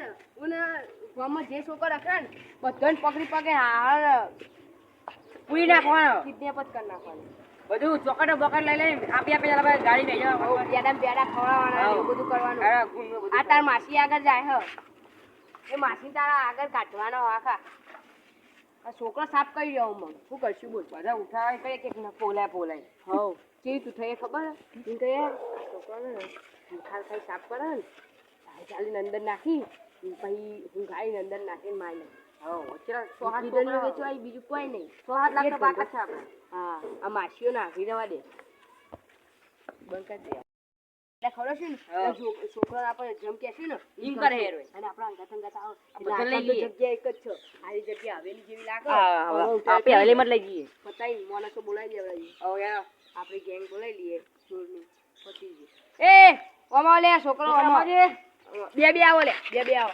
ને ઓને ગામમાં જે છોકરો રખડે ને બધાને પકડી પકડી હાલ પૂરી નાખવાનો. કિડનેપ જ કરી નાખવાનો. બધું ચોકટ બોકટ લઈ લઈને આપી આપી જરા ગાડી લઈ જાવ પેડા પેડા ખવડાવવાના એવું બધું કરવાનું. અરે ગુણનું બધું આ તાર માસી આગળ જાય હ. એ માસી તારા આગળ કાઢવાનો આખા. આ છોકરો સાફ કરી રહ્યો મને શું કરશું બોલ? બધા ઉઠાવે કઈ કે પોલાય પોલાય હવ. કેવી તું થઈ ખબર એમ કહે છોકરાને ખાઈ સાફ કરે ને ચાલી ચાલીને અંદર નાખી. પછી હું ગાઈને અંદર નાખીને મારી છોકરા આવી. બીજું કોઈ નહીં. સો હાથ લાખ એ તો બાકા છે આપણે. હા આ માસીઓ નાખી દેવા દે. બંધ દે. એટલે ખબર છે ને હા. આ છોક- છોકરાને આપણે જેમ કે છે ને એમ કરે હેરો. અને આપણા અંગાત અંગાત આવો. એટલે બધા લઈ આટલા તો લઈએ. જગ્યા એક જ છે. આરી જગ્યા હવેલી જેવી લાગે. હા હવે હવે ઉઠાવી આપી હવેલીમાં જ લઈ જઈએ. પતાઈ માણસો બોલાવી દેવડાવીએ હવ યાર આપણી ગેંગ બોલાવી લઈએ. ચોરની પતી ગયું એ ઓમાં લે છોકરો ઓમાં બે બે આવો લે બે બે આવો.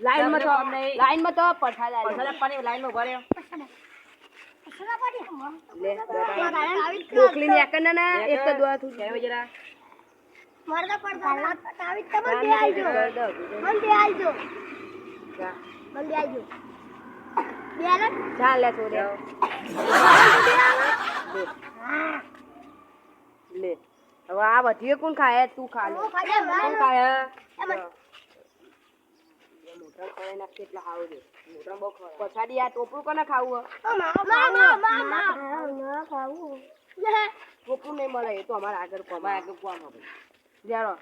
લાઈનમાં તો લાઈનમાં તો પઠા લે પૈસા પાણી લાઈનમાં ભરે લે ને એકને ના એક તો દોડા તું કેમ જરા ચાલ લે છોડે લે હવે આ બધી કોણ ખાય? તું ખા લે. કોણ ખાય મોટા ખાય નાખે એટલે હારું રે મોટા બહુ ખવાય. પછાડી આ ટોપરું કોને ખાવું? ટોપરું નહીં મળે એ તો અમારા આગળ કોમાં આગળ કોમ হবে જારો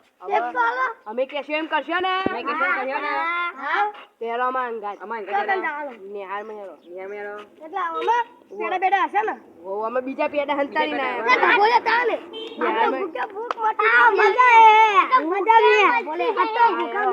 અમે કહેશું એમ કરશો ને? અમે કહેશું કરશો ને. પહેલો માં અંગાત અમારે ગજરા નિહારમાં હેરો નિયમ યારો ઓ અમે બીજા પેડા હંતાડી ના એ છોડી છો વાળો ના પૈયા એને ખબર પડે એવો રૂપિયા ના પૈયા વાળો ગાડીઓ બંધ બંધ કરો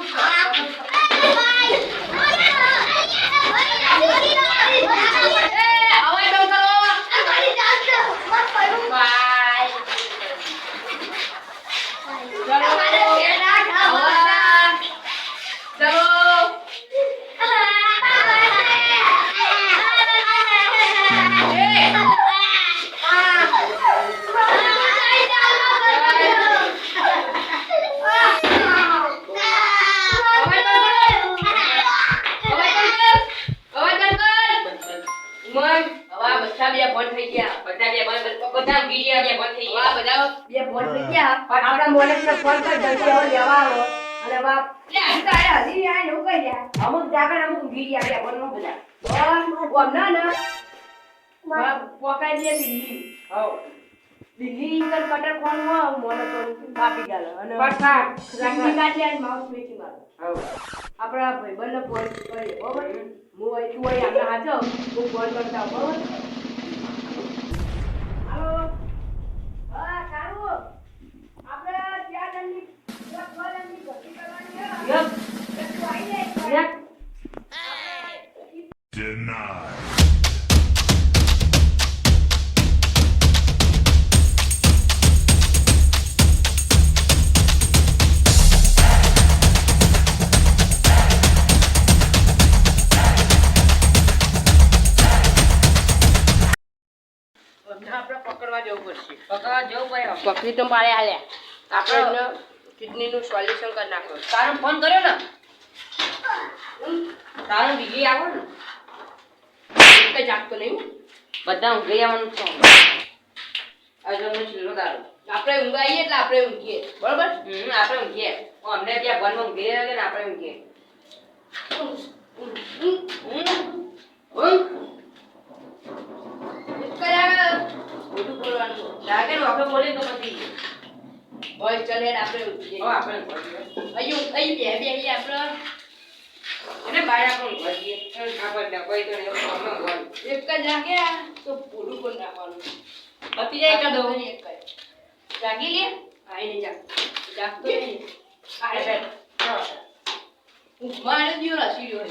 બધા બે બંધ થઈ ગયા. બધા બે બંધ બધા બીજા બે બંધ થઈ ગયા. બધા બે ફોન થઈ ગયા. પણ આપણા મોલેશને ફોન કરી જલ્દી આવો લેવા આવો. અને બાપ લે હજી તો આયા હજી આયા એવું કહી રહ્યા? અમુક જાગણ અમુક ગયા બે ફોન નો બધા. ઓમ ના ના. પોકાઈ દે દિલ્હી હવ. દિલ્હી ઇન્ટર કટર ફોનમાં મોને તો કાપી ગાલો અને પાછા રાખી કાઢી અને માઉસ વેચી મારો. હવ આપણા ભાઈબંધને ફોન કરી બરોબર? હું અહીં તું અહીં આપણે હાચો હું ફોન કરતા બરોબર? હાલો. હા આપણે ત્યાં ત્યાં ભરતી કરવાની છે. યપ. Denied. પકડવા જવું પડશે. પકડવા જવું પડે પકડી તો મારે હાલ્યા આપણે એમને કિડનીનું સોલ્યુશન કરી નાખો. તારો ફોન કર્યો ને? તારો બીજી આવો ને. જ જાગતો નહીં બધા ઊંઘી આવવાનું છે. આજે અમે છેલ્લો તારો આપણે ઊંઘ આવીએ એટલે આપણે ઊંઘીએ. બરોબર? હમ આપણે ઊંઘીએ. અમને ત્યાં ભણમાં ઊંઘી રહ્યા ને આપણે ઊંઘીએ. ઊંઘ એક જ આવે મોટું બોલવાનું. લાગે આપણે બોલીએ તો પછી હોય ચલે આપણે ઊંઘીએ આપણે. અહીં અહીં બે બે અહીં આપણે. એને બહાર આપણે ખબર ના કોઈ તો. એક જ જાગે તો પૂરું પણ રાખવાનું. પતી જાય કદો એક જાગી લે? આઈને જાગ જાગતો નહીં. આ બેઠ એને દિયો રસી રહ્યો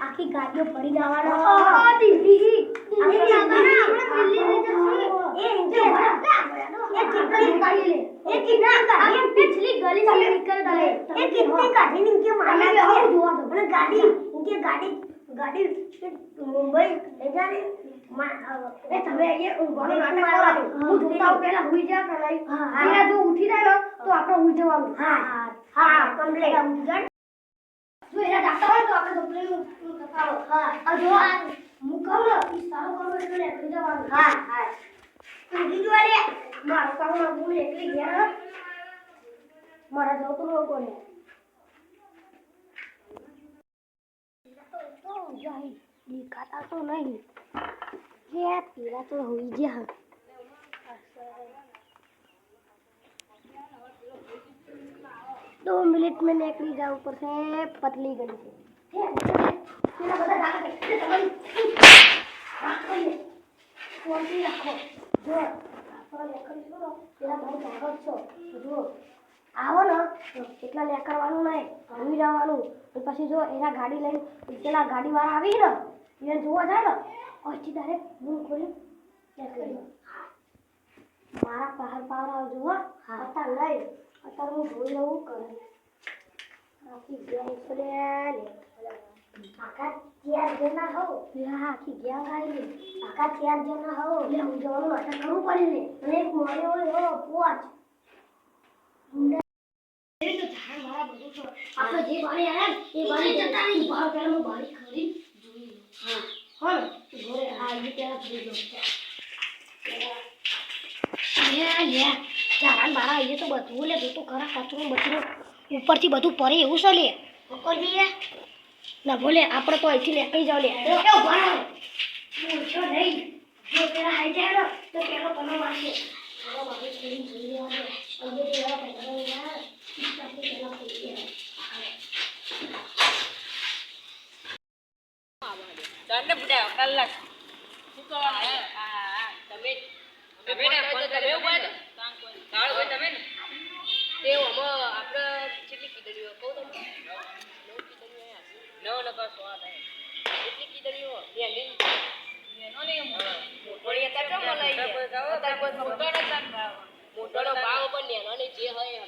આખી ગાડીઓ પડી જવાનો पिछली गली से निकल गए ये कितनी गाड़ी इनके मारा है गाड़ी इनके गाड़ी गाड़ी मुंबई ले जाने એ તમે અહીંયા ઊંઘવાનું નાટક કરવાનું હું જોતા હું પહેલા હુઈ જા કરાઈ એના જો ઉઠી જાય ને તો આપણે હુઈ જવાનું હા હા કમ્પ્લીટ જો એના ડાક્ટર હોય તો આપણે કમ્પ્લીટ કપાવો હા આ જો આ મુકાવ ને ઈ સારું કરો એટલે નીકળી જવાનું હા હા ઊંઘી જો રે મારો કામ ના ભૂલ એકલી ગયા મારા જતું લોકો ને दिखाता तो नहीं। ये पीला तो हो ही दो मिनट में निकली जाओ ऊपर से, पतली गली से। रखो? जो भाई આવો ને. એટલા લે કરવાનું નહીં. આવી જવાનું. અને પછી જો એના ગાડી લઈને પેલા ગાડીવાળા આવી ને એને જોવા જાય ને પછી ડાયરેક્ટ હું ખોલી મારા પહાર પાર આવજો હો. અત્યારે લઈ અત્યારે હું જોઈ લઉં કરે. આખી ગેંગ છે આખા ચાર જણા હો હા આખી ગેંગ આવી આખા ચાર જણા હો એટલે હું જવાનું નાટક કરવું પડે ને. અને એક મળ્યો હોય હો પોચ. આપણે જે બારી આયા એ બારી જતા નહીં બહાર પહેલા હું બારી ખરી જોઈ લઉં હા. ને ઘરે આ એ પહેલા જોઈ લઉં લે લે ચાલ મારા એ તો બધું લે તો ખરા કચરો બચરો ઉપરથી બધું પરે એવું છે લે. પકડીએ ના ભોલે આપણે તો અહીંથી નીકળી જાવ લે. નહીં. જો પેલા જાય તો પેલો બાબુ જોઈ પેલા પહેલા જે હોય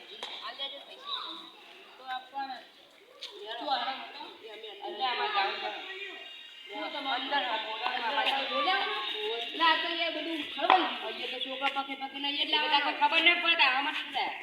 એટલે ખબર છોકરા પાકે પાકે ના એટલે એટલે ખબર ન પડે, આમાં શું થાય?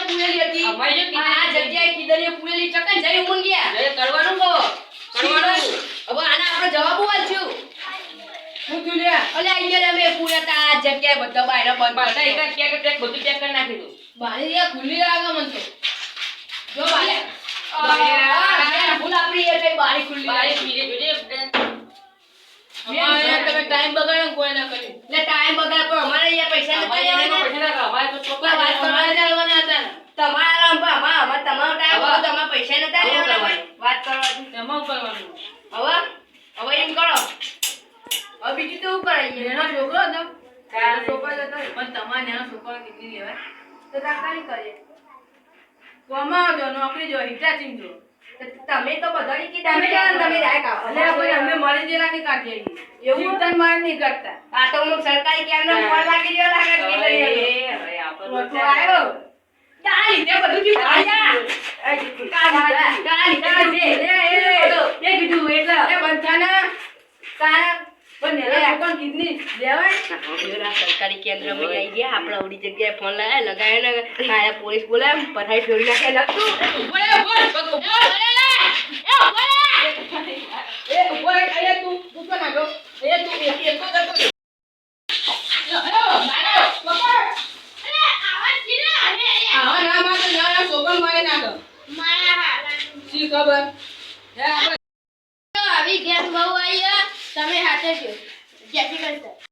પૂરેલી હતી. આ આ જગ્યાએ કીડણીઓ પૂરેલી. ચકન જઈ ઉમર ગયા જય કરવાનું કહો કરવાનું હવે આના આપણે જવાબ વાંચ્યું શું થયું લે અલે અહીંયા અમે પૂર્યા તા આ જગ્યાએ બધા બાયરા બંધ બધા હતા એક ચેક ચેક બધું ચેક કરી નાખી દઉં. બારી યા ખુલ્લી લાગે મન તો. જો બારી બારી- ભૂલ આપણી એ કઈ બારી ખુલ્લી બારે લાગે. જોજે તમે ટાઈમ બગાડો કોઈ ના કર્યું એટલે ટાઈમ બગાડ પણ અમારે અહીંયા પૈસા નથી અમારે તો કોઈ વાત છોકરા કરવા જવાના હતા તમારા અમારા- તમારો ટાઈમ હતો, તમારે પૈસા નતા લેવાના વાત કરવાની. એમાં કરવાનું? હવે હવે એમ કરો. હવે બીજું તો શું કરાઈએ એનો છોકરો હતો. છોકરો હતો. પણ તમારે એનો છોકરો કેટલી લેવાય તો તાકાની કરીએ કમાવો નોકરી જો હિટાચીન છો તમે તો બધાની કી તમે તમે ડાયરેક્ટ આવો. અને આપણે અમે મરી ગયેલા નહીં કાઢીએ એવું? જીવતન માર નહીં કરતા આ તો હું સરકારી કેન્દ્ર ફોન લાગી રહ્યો લાગે કે હવે હવે આપણો તો આવ્યો. તારા લીધે બધું બધું. એ, એ, એ કીધું એટલે. એ બંધાના. તારા સરકારી કેન્દ્રમાં આવી ગયા આપણે આવડી જગ્યાએ ફોન લગાવ્યા લગાવ્યા ને પોલીસ બોલાય પઢાઈ ફેરવી નાખે લખતું